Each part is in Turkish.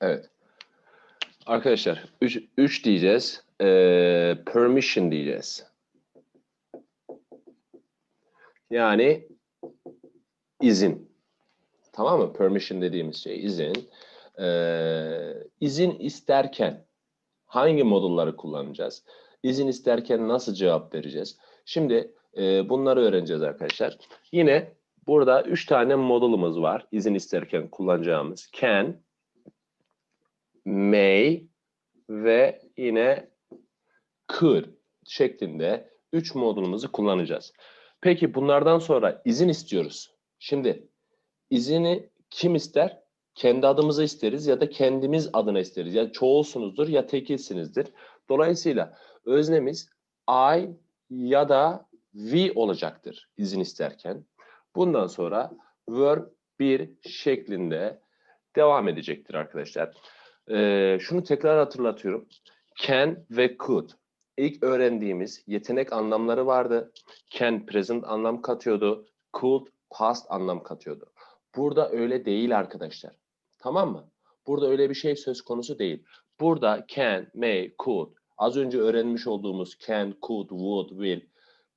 Evet. Arkadaşlar 3 diyeceğiz. Ee, permission diyeceğiz. Yani izin. Tamam mı? Permission dediğimiz şey izin. Ee, izin isterken hangi modulları kullanacağız? İzin isterken nasıl cevap vereceğiz? Şimdi e, bunları öğreneceğiz arkadaşlar. Yine burada üç tane modulumuz var. İzin isterken kullanacağımız. Can, may ve yine could şeklinde üç modulumuzu kullanacağız. Peki bunlardan sonra izin istiyoruz. Şimdi izini kim ister? Kendi adımıza isteriz ya da kendimiz adına isteriz. Ya çoğulsunuzdur ya tekilsinizdir. Dolayısıyla öznemiz I ya da we olacaktır izin isterken. Bundan sonra verb bir şeklinde devam edecektir arkadaşlar. Ee, şunu tekrar hatırlatıyorum. Can ve could. İlk öğrendiğimiz yetenek anlamları vardı. Can present anlam katıyordu. Could past anlam katıyordu. Burada öyle değil arkadaşlar. Tamam mı? Burada öyle bir şey söz konusu değil. Burada can, may, could, az önce öğrenmiş olduğumuz can, could, would, will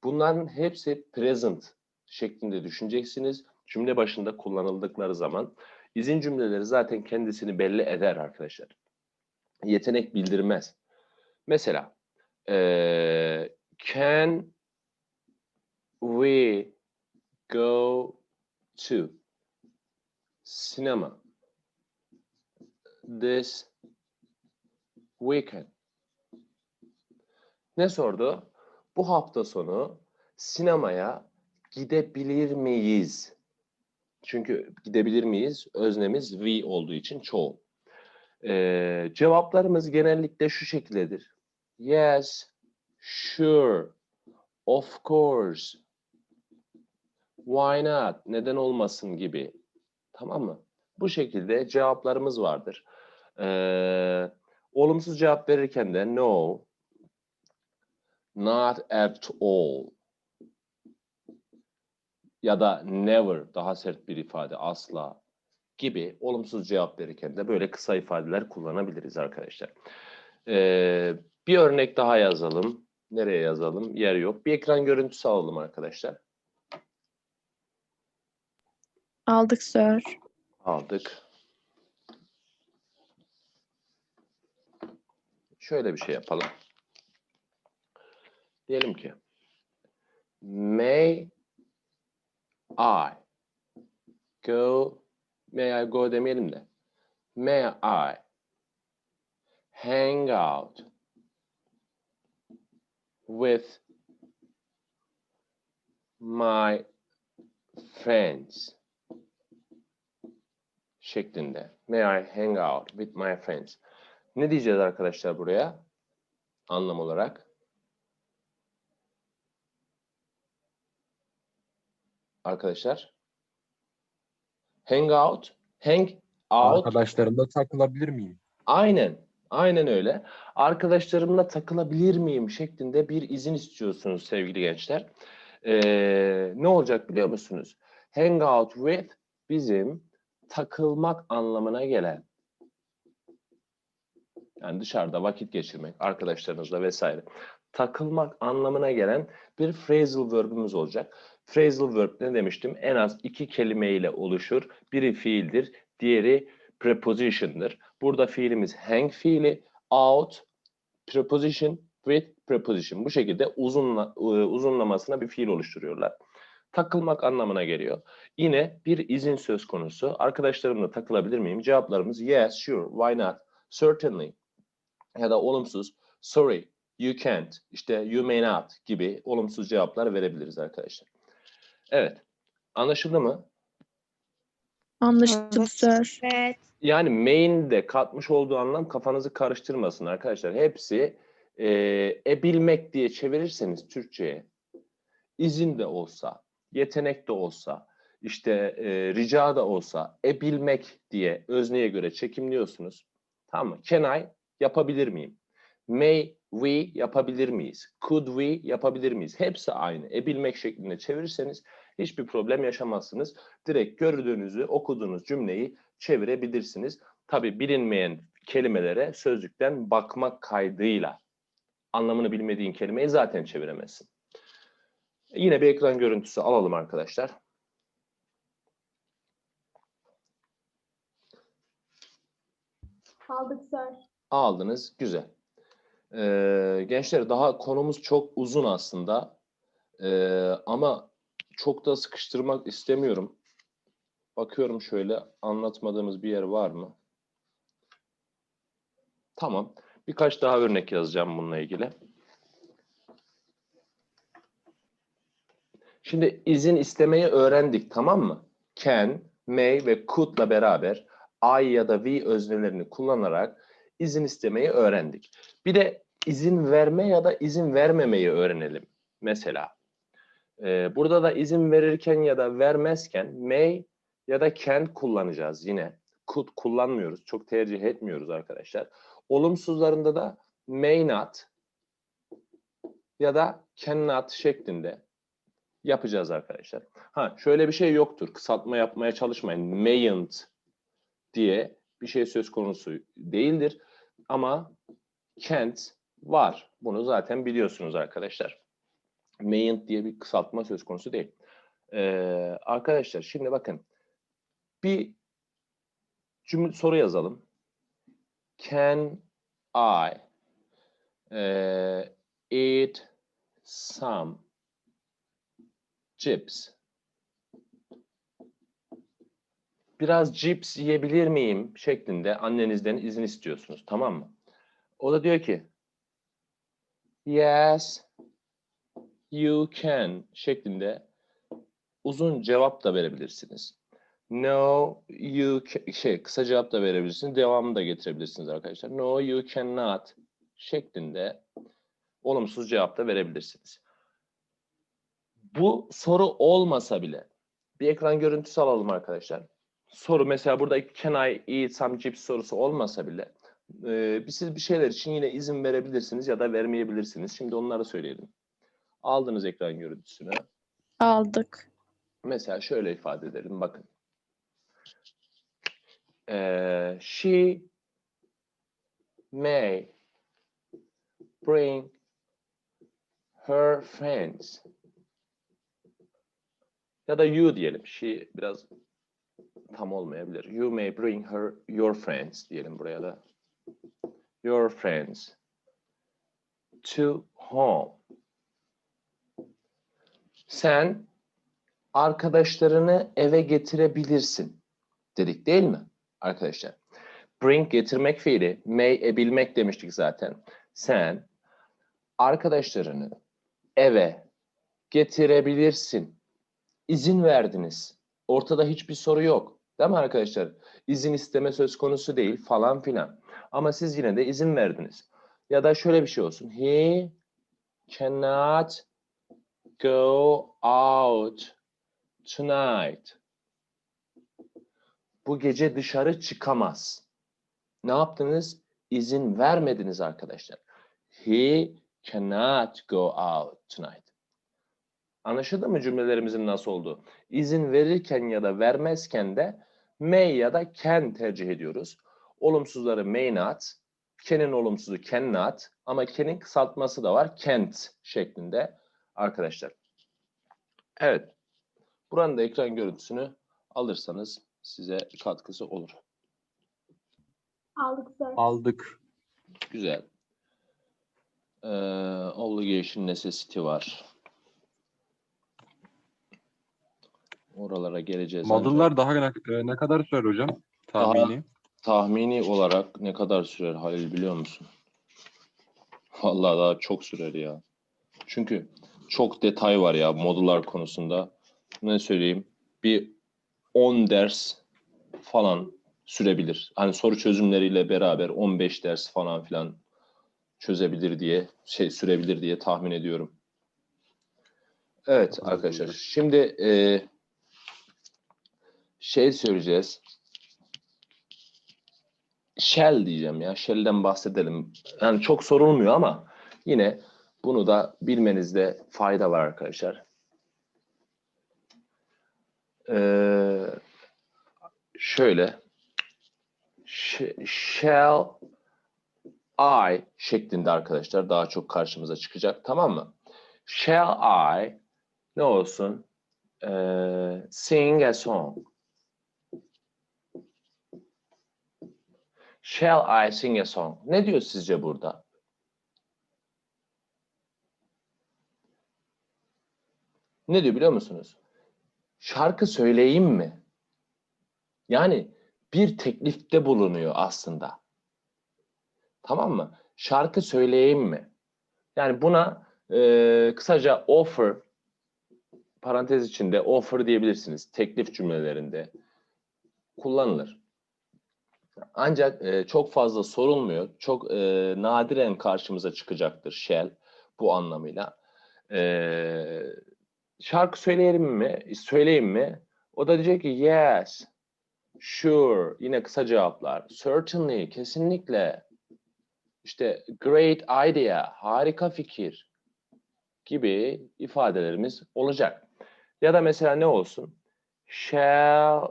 bunların hepsi present şeklinde düşüneceksiniz. Cümle başında kullanıldıkları zaman izin cümleleri zaten kendisini belli eder arkadaşlar. Yetenek bildirmez. Mesela eee, can we go to cinema this weekend? Ne sordu? Bu hafta sonu sinemaya gidebilir miyiz? Çünkü gidebilir miyiz? Öznemiz we olduğu için çoğul. Ee, cevaplarımız genellikle şu şekildedir. Yes, sure, of course, why not, neden olmasın gibi. Tamam mı? Bu şekilde cevaplarımız vardır. Ee, olumsuz cevap verirken de no, not at all ya da never daha sert bir ifade asla gibi olumsuz cevap verirken de böyle kısa ifadeler kullanabiliriz arkadaşlar. Ee, bir örnek daha yazalım. Nereye yazalım? Yer yok. Bir ekran görüntüsü alalım arkadaşlar. Aldık sir. Aldık. Şöyle bir şey yapalım. Diyelim ki May I go May I go demeyelim de May I hang out with my friends şeklinde. May I hang out with my friends? Ne diyeceğiz arkadaşlar buraya? Anlam olarak. Arkadaşlar. Hang out. Hang out. Arkadaşlarımla takılabilir miyim? Aynen. Aynen öyle. Arkadaşlarımla takılabilir miyim şeklinde bir izin istiyorsunuz sevgili gençler. Ee, ne olacak biliyor musunuz? Hang out with bizim takılmak anlamına gelen yani dışarıda vakit geçirmek, arkadaşlarınızla vesaire takılmak anlamına gelen bir phrasal verb'ümüz olacak. Phrasal verb ne demiştim? En az iki kelime ile oluşur. Biri fiildir, diğeri preposition'dır. Burada fiilimiz hang fiili, out, preposition, with preposition. Bu şekilde uzunla, e, uzunlamasına bir fiil oluşturuyorlar. Takılmak anlamına geliyor. Yine bir izin söz konusu. Arkadaşlarımla takılabilir miyim? Cevaplarımız yes, sure, why not, certainly ya da olumsuz sorry, you can't, işte you may not gibi olumsuz cevaplar verebiliriz arkadaşlar. Evet. Anlaşıldı mı? Anlaşıldı sir. Evet. Yani main de katmış olduğu anlam kafanızı karıştırmasın arkadaşlar. Hepsi e, e bilmek diye çevirirseniz Türkçe'ye izin de olsa, yetenek de olsa, işte e, rica da olsa e bilmek diye özneye göre çekimliyorsunuz. Tamam mı? Can I yapabilir miyim? May we yapabilir miyiz? Could we yapabilir miyiz? Hepsi aynı. E bilmek şeklinde çevirirseniz hiçbir problem yaşamazsınız. Direkt gördüğünüzü, okuduğunuz cümleyi çevirebilirsiniz. Tabii bilinmeyen kelimelere sözlükten bakmak kaydıyla anlamını bilmediğin kelimeyi zaten çeviremezsin. Yine bir ekran görüntüsü alalım arkadaşlar. Aldık sir. Aldınız. Güzel. Ee, gençler daha konumuz çok uzun aslında. Ee, ama çok da sıkıştırmak istemiyorum. Bakıyorum şöyle anlatmadığımız bir yer var mı? Tamam. Birkaç daha örnek yazacağım bununla ilgili. Şimdi izin istemeyi öğrendik tamam mı? Can, may ve could'la beraber I ya da we öznelerini kullanarak izin istemeyi öğrendik. Bir de izin verme ya da izin vermemeyi öğrenelim. Mesela Ee, burada da izin verirken ya da vermezken may ya da can kullanacağız yine. Could kullanmıyoruz. Çok tercih etmiyoruz arkadaşlar. Olumsuzlarında da may not ya da cannot şeklinde yapacağız arkadaşlar. Ha şöyle bir şey yoktur. Kısaltma yapmaya çalışmayın. Mayn't diye bir şey söz konusu değildir. Ama can't var. Bunu zaten biliyorsunuz arkadaşlar. Mayn't diye bir kısaltma söz konusu değil. Ee, arkadaşlar şimdi bakın. Bir cümle soru yazalım. Can I eh, eat some chips? Biraz cips yiyebilir miyim şeklinde annenizden izin istiyorsunuz. Tamam mı? O da diyor ki Yes, you can şeklinde uzun cevap da verebilirsiniz. No, you ca- şey kısa cevap da verebilirsiniz. Devamını da getirebilirsiniz arkadaşlar. No, you cannot şeklinde olumsuz cevap da verebilirsiniz. Bu soru olmasa bile bir ekran görüntüsü alalım arkadaşlar. Soru mesela burada can I eat some chips sorusu olmasa bile e, bir- siz bir şeyler için yine izin verebilirsiniz ya da vermeyebilirsiniz. Şimdi onları söyleyelim. Aldınız ekran görüntüsünü. Aldık. Mesela şöyle ifade edelim bakın. Eee, she may bring her friends ya da you diyelim. She biraz tam olmayabilir. You may bring her your friends diyelim buraya da. Your friends to home. Sen arkadaşlarını eve getirebilirsin dedik değil mi arkadaşlar? Bring getirmek fiili, may ebilmek demiştik zaten. Sen arkadaşlarını eve getirebilirsin. İzin verdiniz. Ortada hiçbir soru yok. Değil mi arkadaşlar? İzin isteme söz konusu değil falan filan. Ama siz yine de izin verdiniz. Ya da şöyle bir şey olsun. He cannot go out tonight. Bu gece dışarı çıkamaz. Ne yaptınız? İzin vermediniz arkadaşlar. He cannot go out tonight. Anlaşıldı mı cümlelerimizin nasıl olduğu? İzin verirken ya da vermezken de may ya da can tercih ediyoruz. Olumsuzları may not, can'in olumsuzu cannot ama can'in kısaltması da var can't şeklinde arkadaşlar. Evet. Buranın da ekran görüntüsünü alırsanız size katkısı olur. Aldık sir. Aldık. Güzel. Ee, obligation necessity var. Oralara geleceğiz. Modullar daha ne, e, ne kadar sürer hocam? Tahmini. tahmini olarak ne kadar sürer Halil biliyor musun? Vallahi daha çok sürer ya. Çünkü çok detay var ya modullar konusunda. Ne söyleyeyim? Bir 10 ders falan sürebilir. Hani soru çözümleriyle beraber 15 ders falan filan çözebilir diye şey sürebilir diye tahmin ediyorum. Evet arkadaşlar. Şimdi e, şey söyleyeceğiz. Shell diyeceğim ya. Shell'den bahsedelim. Yani çok sorulmuyor ama yine bunu da bilmenizde fayda var arkadaşlar. Ee, şöyle shall I şeklinde arkadaşlar daha çok karşımıza çıkacak. Tamam mı? Shall I ne olsun? Ee, sing a song. Shall I sing a song? Ne diyor sizce burada? Ne diyor biliyor musunuz? Şarkı söyleyeyim mi? Yani bir teklifte bulunuyor aslında. Tamam mı? Şarkı söyleyeyim mi? Yani buna e, kısaca offer parantez içinde offer diyebilirsiniz. Teklif cümlelerinde kullanılır. Ancak e, çok fazla sorulmuyor. Çok e, nadiren karşımıza çıkacaktır shall bu anlamıyla. E, şarkı söyleyelim mi? Söyleyeyim mi? O da diyecek ki yes, sure, yine kısa cevaplar. Certainly, kesinlikle. İşte great idea, harika fikir gibi ifadelerimiz olacak. Ya da mesela ne olsun? Shall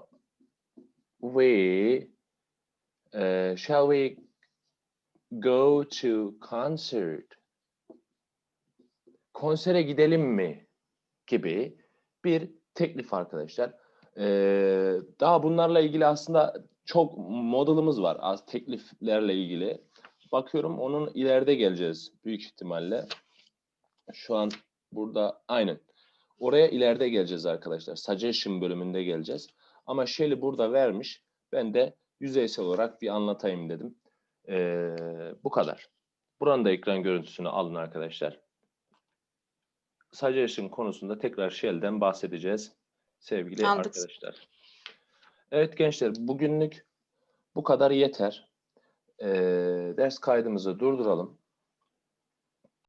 we eh, shall we go to concert? Konsere gidelim mi? Gibi bir teklif arkadaşlar. Ee, daha bunlarla ilgili aslında çok modelimiz var az tekliflerle ilgili. Bakıyorum onun ileride geleceğiz büyük ihtimalle. Şu an burada aynen. Oraya ileride geleceğiz arkadaşlar. Suggestion bölümünde geleceğiz. Ama Shelley burada vermiş. Ben de yüzeysel olarak bir anlatayım dedim. Ee, bu kadar. Buranın da ekran görüntüsünü alın arkadaşlar. Suggestion konusunda tekrar Shell'den bahsedeceğiz sevgili Aldık. arkadaşlar. Evet gençler bugünlük bu kadar yeter. Ee, ders kaydımızı durduralım.